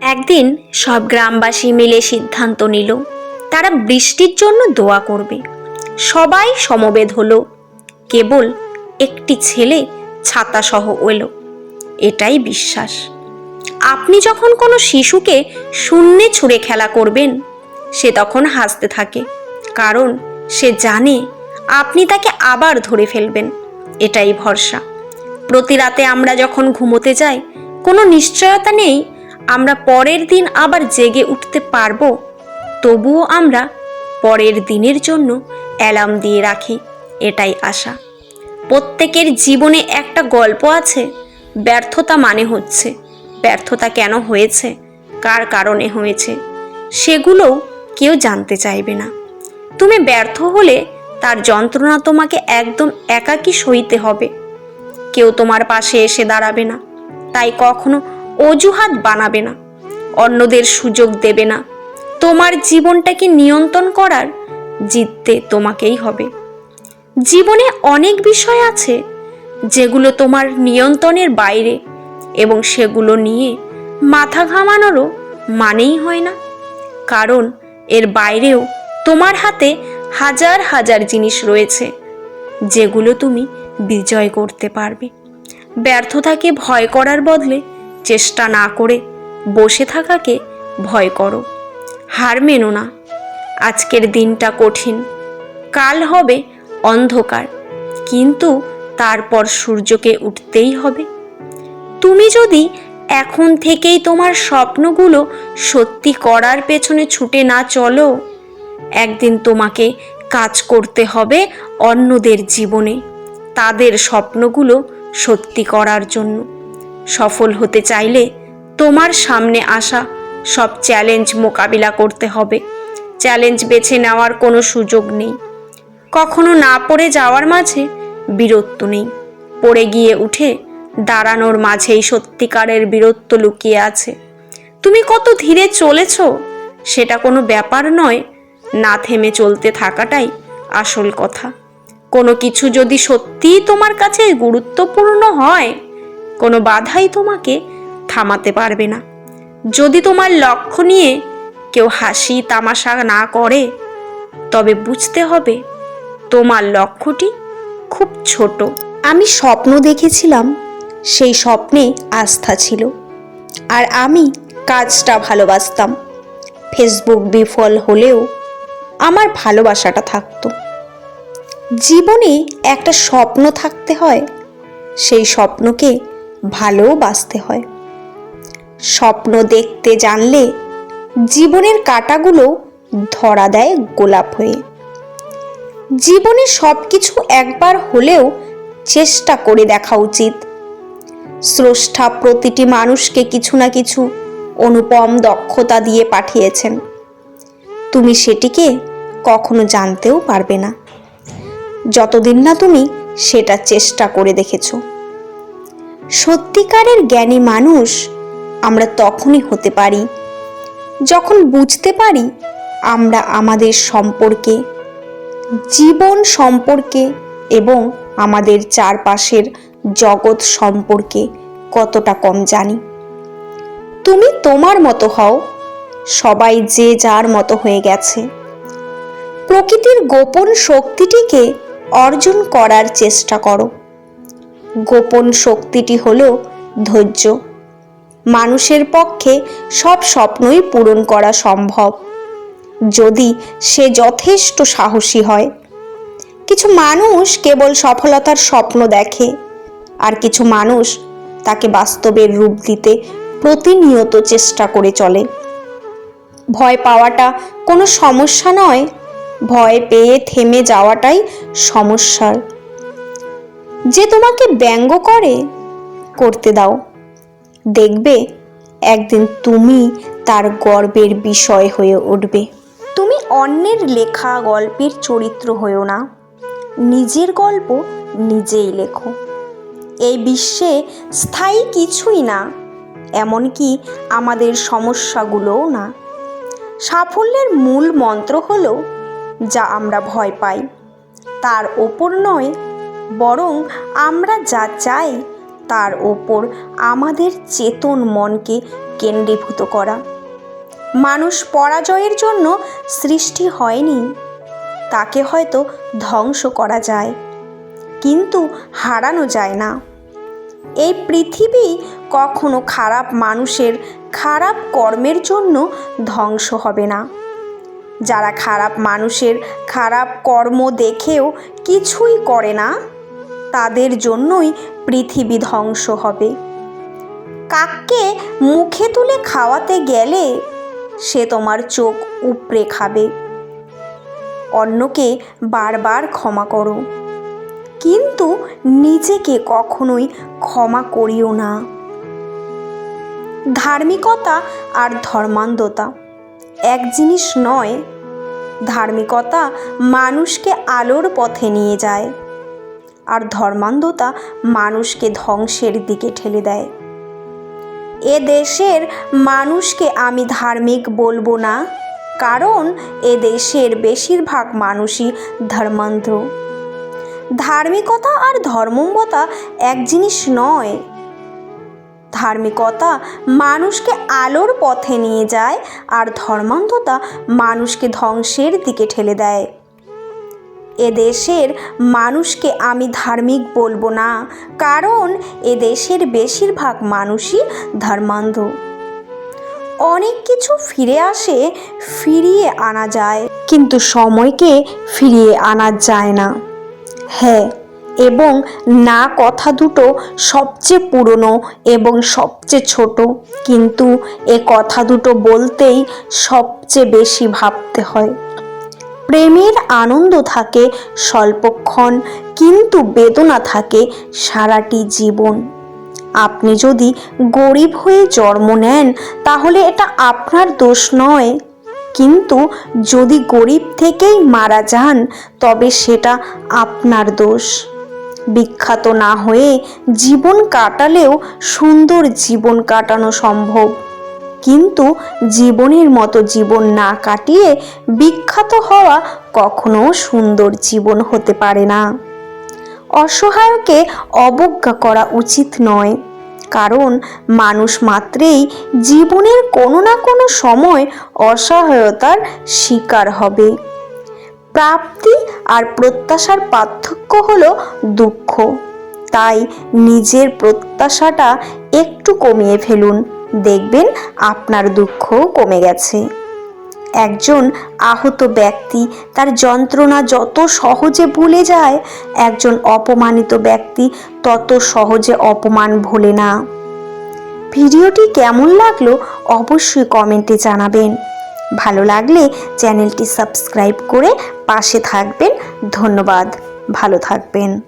একদিন সব গ্রামবাসী মিলে সিদ্ধান্ত নিল, তারা বৃষ্টির জন্য দোয়া করবে। সবাই সমবেত হলো। কেবল একটি ছেলে ছাতা সহ এলো। এটাই বিশ্বাস। আপনি যখন কোনো শিশুকে শূন্যে ছুঁড়ে খেলা করবেন, সে তখন হাসতে থাকে, কারণ সে জানে আপনি তাকে আবার ধরে ফেলবেন। এটাই ভরসা। প্রতি রাতে আমরা যখন ঘুমোতে যাই, কোনো নিশ্চয়তা নেই আমরা পরের দিন আবার জেগে উঠতে পারব? তবুও আমরা পরের দিনের জন্য অ্যালার্ম দিয়ে রাখি, এটাই আশা। প্রত্যেকের জীবনে একটা গল্প আছে, ব্যর্থতা মানে হচ্ছে। ব্যর্থতা কেন হয়েছে? কার কারণে হয়েছে? সেগুলোও কেউ জানতে চাইবে না। তুমি ব্যর্থ হলে তার যন্ত্রণা তোমাকে একদম একাকী সইতে হবে। কেউ তোমার পাশে এসে দাঁড়াবে না। তাই কখনো অজুহাত বানাবে না, অন্যদের সুযোগ দেবে না। তোমার জীবনটাকে নিয়ন্ত্রণ করার জিততে তোমাকেই হবে। জীবনে অনেক বিষয় আছে যেগুলো তোমার নিয়ন্ত্রণের বাইরে এবং সেগুলো নিয়ে মাথা ঘামানোরও মানেই হয় না। কারণ এর বাইরেও তোমার হাতে হাজার হাজার জিনিস রয়েছে যেগুলো তুমি বিজয় করতে পারবে। ব্যর্থতাকে ভয় করার বদলে চেষ্টা না করে বসে থাকাকে ভয় করো। হার মেনো না। আজকের দিনটা কঠিন। কাল হবে অন্ধকার। কিন্তু তারপর সূর্যকে উঠতেই হবে। তুমি যদি এখন থেকেই তোমার স্বপ্নগুলো সত্যি করার পেছনে ছুটে না চলো, একদিন তোমাকে কাজ করতে হবে অন্যদের জীবনে, তাদের স্বপ্নগুলো সত্যি করার জন্য। সফল হতে চাইলে তোমার সামনে আসা সব চ্যালেঞ্জ মোকাবিলা করতে হবে। চ্যালেঞ্জ বেছে নেওয়ার কোনো সুযোগ নেই। কখনো না পড়ে যাওয়ার মাঝে বীরত্ব নেই। পড়ে গিয়ে উঠে দাঁড়ানোর মাঝেই সত্যিকারের বীরত্ব লুকিয়ে আছে। তুমি কত ধীরে চলেছ সেটা কোনো ব্যাপার নয়। না থেমে চলতে থাকাটাই আসল কথা। কোনো কিছু যদি সত্যিই তোমার কাছে গুরুত্বপূর্ণ হয় কোনো বাধাই তোমাকে থামাতে পারবে না। যদি তোমার লক্ষ্য নিয়ে কেউ হাসি তামাশা না করে, তবে বুঝতে হবে তোমার লক্ষ্যটি খুব ছোট। আমি স্বপ্ন দেখেছিলাম, সেই স্বপ্নে আস্থা ছিল। আর আমি কাজটা ভালোবাসতাম। ফেসবুক বিফল হলেও আমার ভালোবাসাটা থাকতো। জীবনে একটা স্বপ্ন থাকতে হয়, সেই স্বপ্নকে ভালোবাসতে হয়। স্বপ্ন দেখতে জানলে জীবনের কাঁটাগুলো ধরা দেয় গোলাপ হয়ে। জীবনে সব কিছু একবার হলেও চেষ্টা করে দেখা উচিত। স্রষ্টা প্রতিটি মানুষকে কিছু না কিছু অনুপম দক্ষতা দিয়ে পাঠিয়েছেন। তুমি সেটিকে কখনো জানতেও পারবে না। যতদিন না তুমি সেটা চেষ্টা করে দেখেছ। সত্যিকারের জ্ঞানী মানুষ আমরা তখনই হতে পারি। যখন বুঝতে পারি আমরা আমাদের সম্পর্কে, জীবন সম্পর্কে এবং আমাদের চারপাশের জগৎ সম্পর্কে কতটা কম জানি। তুমি তোমার মতো হও, সবাই যে যার মতো হয়ে গেছে। প্রকৃতির গোপন শক্তিটিকে অর্জন করার চেষ্টা করো। গোপন শক্তিটি হল ধৈর্য। মানুষের পক্ষে সব স্বপ্নই পূরণ করা সম্ভব। যদি সে যথেষ্ট সাহসী হয়, কিছু মানুষ কেবল সফলতার স্বপ্ন দেখে, আর কিছু মানুষ তাকে বাস্তবের রূপ দিতে প্রতিনিয়ত চেষ্টা করে চলে। ভয় পাওয়াটা কোনো সমস্যা নয়, ভয় পেয়ে থেমে যাওয়াটাই সমস্যার। যে তোমাকে ব্যঙ্গ করে, করতে দাও। দেখবে একদিন তুমি তার গর্বের বিষয় হয়ে উঠবে। তুমি অন্যের লেখা গল্পের চরিত্র হয়েও না। নিজের গল্প নিজেই লেখো। এই বিশ্বে স্থায়ী কিছুই না, এমনকি আমাদের সমস্যাগুলোও না। সাফল্যের মূল মন্ত্র হলো, যা আমরা ভয় পাই, তার ওপর নয় বরং আমরা যা চাই তার ওপর আমাদের চেতন মনকে কেন্দ্রীভূত করা। মানুষ পরাজয়ের জন্য সৃষ্টি হয়নি, তাকে হয়তো ধ্বংস করা যায়, কিন্তু হারানো যায় না। এই পৃথিবী কখনো খারাপ মানুষের খারাপ কর্মের জন্য ধ্বংস হবে না। যারা খারাপ মানুষের খারাপ কর্ম দেখেও কিছুই করে না তাদের জন্যই পৃথিবী ধ্বংস হবে। কাককে মুখে তুলে খাওয়াতে গেলে সে তোমার চোখ উপড়ে খাবে। অন্যকে বারবার ক্ষমা করো। কিন্তু নিজেকে কখনোই ক্ষমা করিও না। ধার্মিকতা আর ধর্মান্ধতা এক জিনিস নয়। ধার্মিকতা মানুষকে আলোর পথে নিয়ে যায়। আর ধর্মান্ধতা মানুষকে ধ্বংসের দিকে ঠেলে দেয়। এ দেশের মানুষকে আমি ধার্মিক বলব না, কারণ এ দেশের বেশিরভাগ মানুষই ধর্মান্ধ। ধার্মিকতা আর ধর্মম্বতা এক জিনিস নয়। ধার্মিকতা মানুষকে আলোর পথে নিয়ে যায় আর ধর্মান্ধতা মানুষকে ধ্বংসের দিকে ঠেলে দেয়। এ দেশের মানুষকে আমি ধার্মিক বলব না, কারণ এদেশের বেশিরভাগ মানুষই ধর্মান্ধ। অনেক কিছু ফিরে আসে, ফিরিয়ে আনা যায়, কিন্তু সময়কে ফিরিয়ে আনা যায় না। হ্যাঁ এবং না কথা দুটো সবচেয়ে পুরনো এবং সবচেয়ে ছোট, কিন্তু এ কথা দুটো বলতেই সবচেয়ে বেশি ভাবতে হয়। প্রেমের আনন্দ থাকে, স্বল্পক্ষণ কিন্তু বেদনা থাকে সারাটি জীবন। আপনি যদি গরিব হয়ে জন্ম নেন, তাহলে এটা আপনার দোষ নয়। কিন্তু যদি গরিব থেকেই মারা যান, তবে সেটা আপনার দোষ। বিখ্যাত না হয়ে জীবন কাটালেও সুন্দর জীবন কাটানো সম্ভব। কিন্তু জীবনের মতো জীবন না কাটিয়ে বিখ্যাত হওয়া কখনো সুন্দর জীবন হতে পারে না। অসহায়কে অবজ্ঞা করা উচিত নয়, কারণ মানুষ মাত্রেই জীবনের কোনো না কোনো সময় অসহায়তার শিকার হবে। প্রাপ্তি আর প্রত্যাশার পার্থক্য হলো দুঃখ। তাই নিজের প্রত্যাশাটা একটু কমিয়ে ফেলুন। দেখবেন আপনার দুঃখও কমে গেছে। একজন আহত ব্যক্তি তার যন্ত্রণা যত সহজে ভুলে যায়, একজন অপমানিত ব্যক্তি তত সহজে অপমান ভোলে না। ভিডিওটি কেমন লাগল অবশ্যই কমেন্টে জানাবেন। ভালো লাগলে চ্যানেলটি সাবস্ক্রাইব করে পাশে থাকবেন। ধন্যবাদ। ভালো থাকবেন।